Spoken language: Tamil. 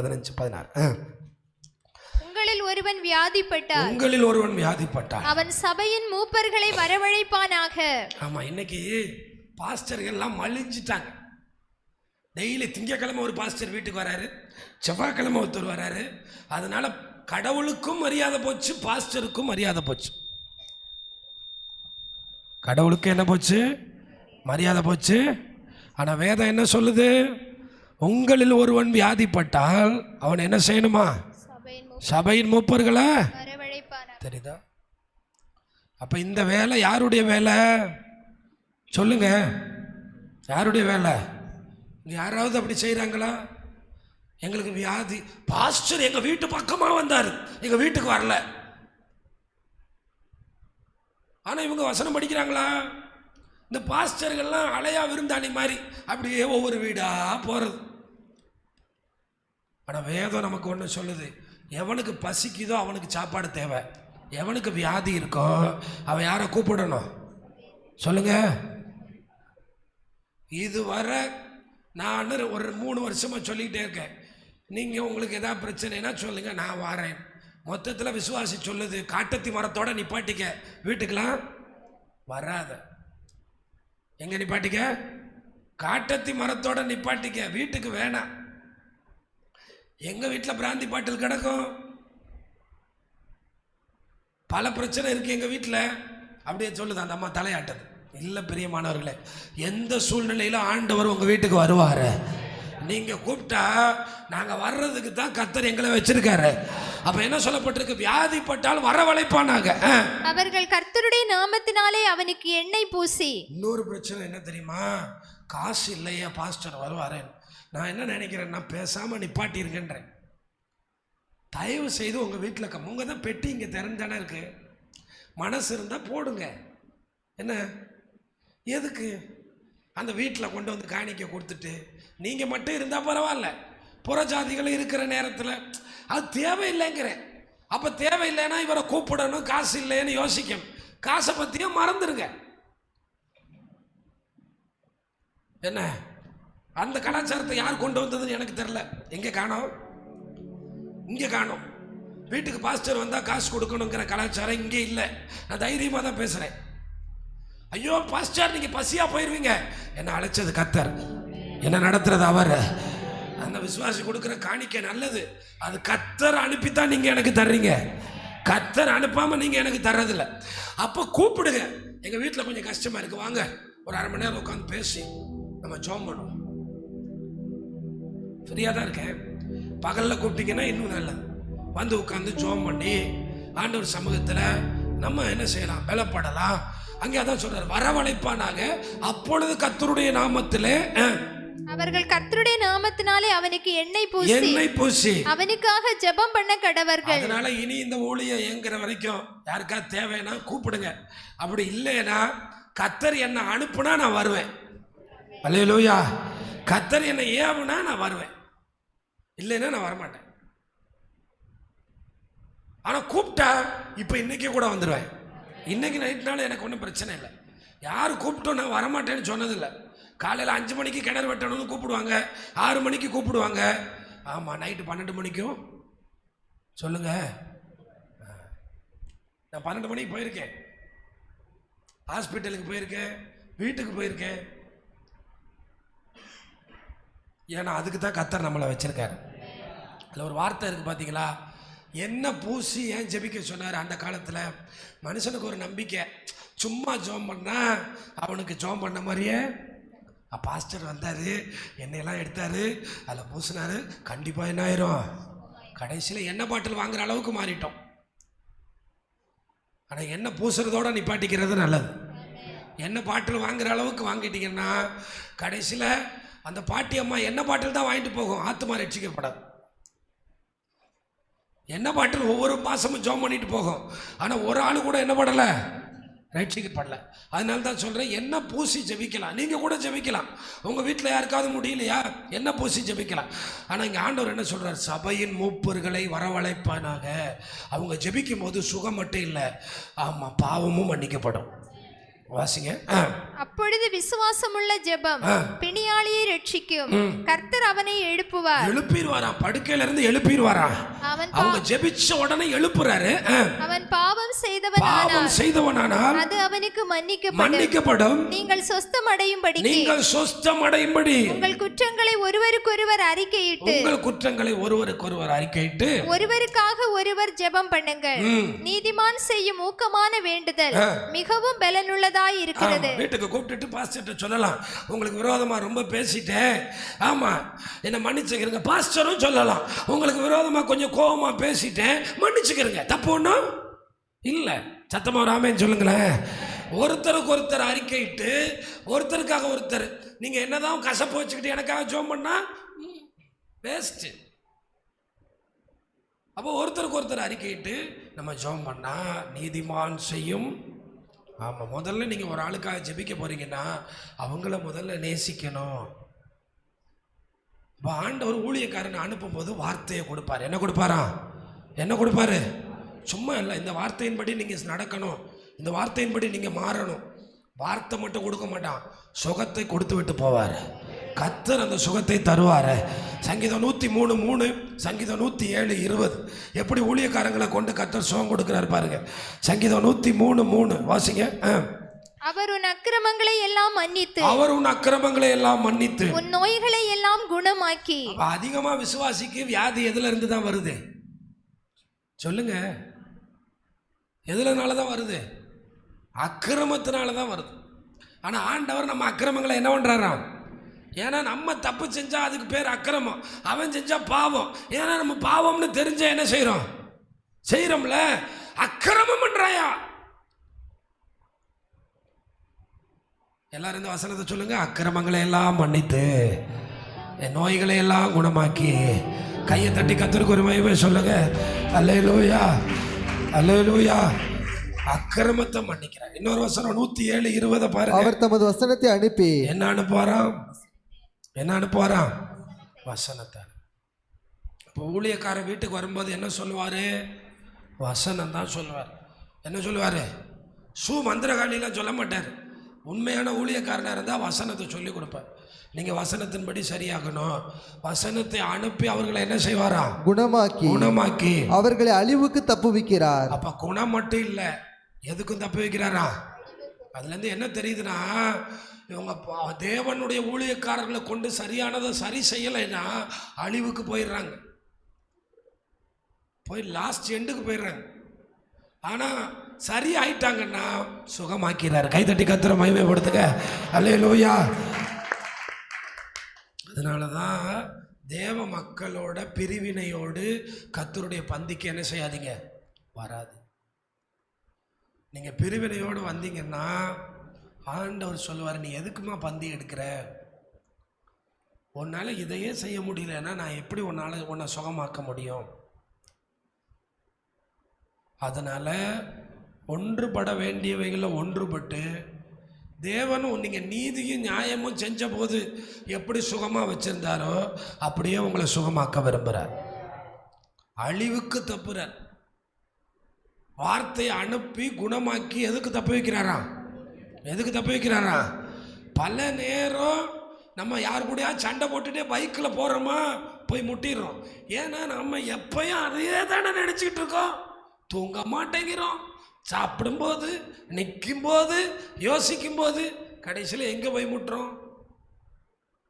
பதினஞ்சு பதினாறு. உங்களில் ஒருவன் வியாதிப்பட்டார். உங்களில் ஒருவன் வியாதிப்பட்டான் அவன் சபையின் மூப்பர்களை வரவழைப்பானாக. ஆமா இன்னைக்கு பாஸ்டர்கள்லாம் மலிஞ்சிட்டாங்க. டெய்லி திங்கக்கிழமை ஒரு பாஸ்டர் வீட்டுக்கு வராரு செவ்வாய்க்கிழமை ஒருத்தர் வராரு. அதனால கடவுளுக்கும் மரியாதை போச்சு பாஸ்டருக்கும் மரியாதை போச்சு. கடவுளுக்கு என்ன போச்சு? மரியாதை போச்சு. ஆனால் வேதம் என்ன சொல்லுது? உங்களில் ஒருவன் வியாதிப்பட்டால் அவன் என்ன செய்யணுமா? சபையின் மூப்பர்களை? தெரியுதா? அப்போ இந்த வேலை யாருடைய வேலை? சொல்லுங்க. யாருடைய வேலை? யாராவது அப்படி செய்கிறாங்களா எங்களுக்கு வியாதி பாஸ்டர் எங்கள் வீட்டு பக்கமாக வந்தார். எங்கள் வீட்டுக்கு வரல. ஆனால் இவங்க வசனம் படிக்கிறாங்களா? இந்த பாஸ்டர்கள்லாம் அலையா விருந்தாளி மாதிரி அப்படியே ஒவ்வொரு வீடாக போகிறது ஆனால் வேதம் நமக்கு ஒன்று சொல்லுது. எவனுக்கு பசிக்குதோ அவனுக்கு சாப்பாடு தேவை. எவனுக்கு வியாதி இருக்கோ அவன் யாரை கூப்பிடணும்? சொல்லுங்க. இதுவரை நான் ஒரு மூணு வருஷமாக சொல்லிக்கிட்டே இருக்கேன். நீங்கள் உங்களுக்கு எதாவது பிரச்சனைனா சொல்லுங்கள் நான் வாரேன். மொத்தத்தில் விசுவாசி சொல்லுது காட்டத்தி மரத்தோட நிப்பாட்டிக்க. வீட்டுக்கெலாம் வராத. எங்கே நிப்பாட்டிக்க? காட்டத்தி மரத்தோட நிப்பாட்டிக்க. வீட்டுக்கு வேணாம். எங்க வீட்டில் பிராந்தி பாட்டில் கிடக்கும்? பல பிரச்சனை இருக்கு எங்க வீட்டில் அப்படியே சொல்லுது அந்த அம்மா தலையாட்டது. இல்லை பிரியமானவர்களே எந்த சூழ்நிலையிலும் ஆண்டவர் உங்க வீட்டுக்கு வருவாரு? நீங்க கூப்பிட்டா நாங்க வர்றதுக்கு தான் கத்தர் எங்களை வச்சிருக்காரு. அப்ப என்ன சொல்லப்பட்டிருக்கு? வியாதிப்பட்டால் வரவழைப்பானாங்க. அவர்கள் கர்த்தருடைய நாமத்தினாலே அவனுக்கு எண்ணெய் பூசி. இன்னொரு பிரச்சனை என்ன தெரியுமா? காசு இல்லையா பாஸ்டர் வருவாரு நான் என்ன நினைக்கிறேன்னா பேசாமல் நிப்பாட்டியிருக்கேன்றேன் தயவு செய்து உங்கள் வீட்டில் உங்க தான் பெட்டி இங்கே திறந்தானே இருக்குது மனசு இருந்தால் போடுங்க. என்ன? எதுக்கு? அந்த வீட்டில் கொண்டு வந்து காணிக்க கொடுத்துட்டு நீங்கள் மட்டும் இருந்தால் பரவாயில்ல. புறஜாதிகள் இருக்கிற நேரத்தில் அது தேவையில்லைங்கிறேன். அப்போ தேவையில்லைன்னா இவரை கூப்பிடணும் காசு இல்லைன்னு யோசிக்கணும் காசை பற்றியும் மறந்துடுங்க என்ன? அந்த கலாச்சாரத்தை யார் கொண்டு வந்ததுன்னு எனக்கு தெரில எங்கே காணோம்? இங்கே காணோம். வீட்டுக்கு பாஸ்டர் வந்தால் காசு கொடுக்கணுங்கிற கலாச்சாரம் இங்கே இல்லை. நான் தைரியமாக தான் பேசுகிறேன் ஐயோ பாஸ்டர் நீங்கள் பசியாக போயிடுவீங்க என்னை அழைச்சது கத்தர் என்ன நடத்துறது அவர். அந்த விசுவாசி கொடுக்குற காணிக்க நல்லது. அது கத்தர் அனுப்பித்தான் நீங்கள் எனக்கு தர்றீங்க. கத்தர் அனுப்பாமல் நீங்கள் எனக்கு தர்றதில்ல. அப்போ கூப்பிடுங்க. எங்கள் வீட்டில் கொஞ்சம் கஷ்டமாக இருக்குது வாங்க. ஒரு அரை மணி நேரம் உட்காந்து பேசி. நம்ம ஜோம் பண்ணுவோம். ஃப்ரீயாக தான் இருக்கேன். பகலில் கூப்பிட்டீங்கன்னா இன்னும் நல்லது வந்து உட்காந்து ஜோம் பண்ணி ஆண்டவர் சமூகத்தில் நம்ம என்ன செய்யலாம்? பலப்படலாம். அங்கே அதான் சொல்றாரு வரவழைப்பானாக அப்பொழுது கத்தருடைய நாமத்திலே அவர்கள் கர்த்தருடைய நாமத்தினாலே அவனுக்கு எண்ணெய் பூசி எண்ணெய் பூசி. அவனுக்காக ஜெபம் பண்ண கடவர்கள். அதனால இனி இந்த ஊழியம் இயங்குற வரைக்கும் யாருக்கா தேவைன்னா கூப்பிடுங்க. அப்படி இல்லைன்னா கத்தர் என்னை அனுப்புனா நான் வருவேன். அல்லையா கத்தர் என்னை ஏவுனா நான் வருவேன். இல்லைன்னா நான் வரமாட்டேன். ஆனால் கூப்பிட்டா இப்போ இன்றைக்கே கூட வந்துடுவேன் இன்றைக்கி நைட்னால எனக்கு ஒன்றும் பிரச்சனை இல்லை. யார் கூப்பிட்டோம் நான் வரமாட்டேன்னு சொன்னதில்லை. காலையில் அஞ்சு மணிக்கு கிணறு வெட்டணும்னு கூப்பிடுவாங்க. ஆறு மணிக்கு கூப்பிடுவாங்க. ஆமாம் நைட்டு பன்னெண்டு மணிக்கும். சொல்லுங்கள் நான் பன்னெண்டு மணிக்கு போயிருக்கேன். ஹாஸ்பிட்டலுக்கு போயிருக்கேன். வீட்டுக்கு போயிருக்கேன். ஏன்னா அதுக்கு தான் கத்தர் நம்மளை வச்சுருக்காரு. அதில் ஒரு வார்த்தை இருக்குது பார்த்தீங்களா என்ன பூசி ஏன் ஜெபிக்க சொன்னார்? அந்த காலத்தில் மனுஷனுக்கு ஒரு நம்பிக்கை. சும்மா ஜோம் பண்ணால் அவனுக்கு ஜோம் பண்ண மாதிரியே. பாஸ்டர் வந்தார் என்னையெல்லாம் எடுத்தார் அதில் பூசினார் கண்டிப்பாக என்ன ஆயிரும்? கடைசியில் எண்ணெய் பாட்டில் வாங்குற அளவுக்கு மாறிட்டோம். ஆனால் எண்ணெய் பூசுறதோட நிப்பாட்டிக்கிறது நல்லது. எண்ணெய் பாட்டில் வாங்குற அளவுக்கு வாங்கிட்டீங்கன்னா கடைசியில் அந்த பாட்டி அம்மா எண்ணெய் பாட்டில் தான் வாங்கிட்டு போகும்? ஆத்துமா ரட்சிக்கப்படாது எண்ணெய் பாட்டில்? ஒவ்வொரு மாதமும் ஜோம் பண்ணிட்டு போகும். ஆனால் ஒரு ஆள் கூட என்ன பண்ணலை ரட்சிக்கப்படல அதனால தான் சொல்கிறேன் என்ன பூசி ஜெபிக்கலாம்? நீங்கள் கூட ஜெபிக்கலாம். உங்கள் வீட்டில் யாருக்காவது முடியலையா? என்ன பூசி ஜெபிக்கலாம்? ஆனால் இங்கே ஆண்டவர் என்ன சொல்கிறார் சபையின் மூப்பர்களை வரவழைப்பானாக. அவங்க ஜெபிக்கும் போது சுகம் மட்டும் இல்லை. ஆமாம் பாவமும் மன்னிக்கப்படும். வாசிங்க. ஆ அப்பொழுது விசுவாசமுள்ள ஜெபம் கொலையாளியை ரட்சிக்கும். கர்த்தர் அவனை எழுப்புவார். எழுப்பிடுவாராம் படுக்கையில இருந்து எழுப்பிடுவாராம் அவன் அவங்க ஜெபிச்ச உடனே எழுப்புறாரு. அவன் பாவம் செய்தவனானால். பாவம் செய்தவனானால் அது அவனுக்கு மன்னிக்கப்படும். மன்னிக்கப்படும். நீங்கள் சொஸ்தம் அடையும்படிக்கு நீங்கள் சொஸ்தம் அடையும்படி உங்கள் குற்றங்களை ஒருவருக்கொருவர் அறிக்கையிட்டு. உங்கள் குற்றங்களை ஒருவருக்கொருவர் அறிக்கையிட்டு. ஒருவருக்காக ஒருவர் ஜெபம் பண்ணுங்கள். நீதிமான் செய்யும் ஊக்கமான வேண்டுதல். மிகவும் பலனுள்ளதாய் இருக்கிறது. வீட்டுக்கு கூப்பிட்டுட்டு பாஸ்டர்கிட்ட சொல்லலாம். உங்களுக்கு விரோதமா ரொம்ப பேசிட்டேன். ஆமாம் என்னை மன்னிச்சுக்கிறங்க பாஸ்டரும் சொல்லலாம். உங்களுக்கு விரோதமாக கொஞ்சம் கோபமாக பேசிட்டேன். மன்னிச்சுக்கிறங்க தப்பு ஒன்றும் இல்லை. சத்தமாக ஒரு சொல்லுங்களேன். ஒருத்தருக்கு ஒருத்தர் அறிக்கையிட்டு ஒருத்தருக்காக ஒருத்தர் நீங்கள் என்னதான் கசப்பு வச்சுக்கிட்டு எனக்காக ஜோம் பண்ணால் வேஸ்ட்டு. அப்போ ஒருத்தருக்கு ஒருத்தர் அறிக்கையிட்டு நம்ம ஜோம் பண்ணால் நீதிமான் செய்யும் ஆமாம் முதல்ல நீங்கள் ஒரு ஆளுக்காக ஜெபிக்க போகிறீங்கன்னா அவங்கள முதல்ல நேசிக்கணும். இப்போ ஆண்டவர் ஊழியக்காரனை அனுப்பும்போது வார்த்தையை கொடுப்பார். என்ன கொடுப்பாரா? என்ன கொடுப்பாரு? சும்மா இல்லை இந்த வார்த்தையின்படி நீங்கள் நடக்கணும். இந்த வார்த்தையின்படி நீங்கள் மாறணும். வார்த்தை மட்டும் கொடுக்க மாட்டான். சுகத்தை கொடுத்து விட்டு போவார். கத்தர் அந்த சுகத்தை தருவார். சங்கீதம் நூற்றி மூணு மூணு சங்கீதம் நூற்றி ஏழு இருபது. எப்படி ஊழியக்காரங்களை கொண்டு கத்தர் சுகம் கொடுக்குறாரு பாருங்க. சங்கீதம் நூற்றி மூணு மூணு. வாசிங்க. ஆ. அவர் உன் அக்கிரமங்களை எல்லாம் மன்னித்து அவர் உன் அக்கிரமங்களை எல்லாம் மன்னித்து. உன் நோய்களை எல்லாம் குணமாக்கி. அதிகமா விசுவாசிக்கு வியாதி எதுல இருந்து தான் வருது? சொல்லுங்க. எதுலனால தான் வருது? அக்கிரமத்தினால தான் வருது. ஆனா ஆண்டவர் நம்ம அக்கிரமங்களை என்ன பண்றாராம்? ஏன்னா நம்ம தப்பு செஞ்சா அதுக்கு பேர் அக்கிரமம். அவன் செஞ்சா பாவம். ஏன்னா நம்ம பாவம்னு தெரிஞ்சா என்ன செய்றோம்? செய்றோம்ல? அக்கிரமம் பண்றாயா? எல்லாரும் இந்த வசனத்தை சொல்லுங்க. அக்கிரமங்களை எல்லாம் மன்னித்து என் நோய்களை எல்லாம் குணமாக்கி கையை தட்டி கத்தருக்கு ஒரு மகிமை சொல்லுங்க. அல்லேலூயா அல்லேலூயா. அக்கிரமத்தை மன்னிக்கிறார். இன்னொரு வசனம் நூத்தி ஏழு இருபதை பாருங்க. அவர் தமது வசனத்தை அனுப்பி என்ன அனுப்புவாராம்? என்ன அனுப்புவாராம் வசனத்தை. இப்போ ஊழியக்காரர் வீட்டுக்கு வரும்போது என்ன சொல்லுவார்? வசனம் தான் சொல்லுவார். என்ன சொல்லுவார்? சூ மந்திரகாளிலாம் சொல்ல மாட்டார். உண்மையான ஊழியக்காரனாக இருந்தால் வசனத்தை சொல்லி கொடுப்பார். நீங்கள் வசனத்தின்படி சரியாகணும். வசனத்தை அனுப்பி அவர்களை என்ன செய்வாராம் குணமாக்கி குணமாக்கி. அவர்களை அழிவுக்கு தப்புவிக்கிறார். அப்ப குணம் மட்டும் இல்லை. எதுக்கும் தப்பு வைக்கிறாரா அதுலேருந்து என்ன தெரியுதுன்னா இவங்க பா- தேவனுடைய ஊழியக்காரர்களை கொண்டு சரியானதை சரி செய்யலைன்னா அழிவுக்கு போயிடுறாங்க. போய் லாஸ்ட் எண்டுக்கு போயிடுறாங்க. ஆனால் சரி ஆயிட்டாங்கன்னா சுகமாக்கிறாரு. கைத்தட்டி கத்துற மகிமைப்படுத்துங்க. அல்லே லோயா அதனால தான் தேவ மக்களோட பிரிவினையோடு கத்தருடைய பந்திக்கு என்ன செய்யாதீங்க? வராது. நீங்கள் பிரிவினையோடு வந்தீங்கன்னா ஆண்டவர் சொல்லுவார் நீ எதுக்குமா பந்தி எடுக்கிற? உன்னால் இதையே செய்ய முடியலன்னா நான் எப்படி உன்னால் உன்னை சுகமாக்க முடியும்? அதனால் ஒன்றுபட வேண்டியவைகளில் ஒன்றுபட்டு தேவனும் நீங்கள் நீதியும் நியாயமும் செஞ்ச போது எப்படி சுகமாக வச்சுருந்தாரோ அப்படியே உங்களை சுகமாக்க விரும்புகிறார் அழிவுக்கு தப்புறார். வார்த்தையை அனுப்பி குணமாக்கி எதுக்கு தப்பு வைக்கிறாரா? எதுக்கு தப்பு வைக்கிறாரா? பல நேரம் நம்ம யார் கூடயா சண்டை போட்டுட்டே பைக்கில் போகிறோமா போய் முட்டிடுறோம். ஏன்னா நம்ம எப்பயும் அதையே தானே நினச்சிக்கிட்டு இருக்கோம். தூங்க மாட்டேங்கிறோம். சாப்பிடும்போது நிற்கும்போது யோசிக்கும்போது கடைசியில் எங்கே போய் முட்டுறோம்?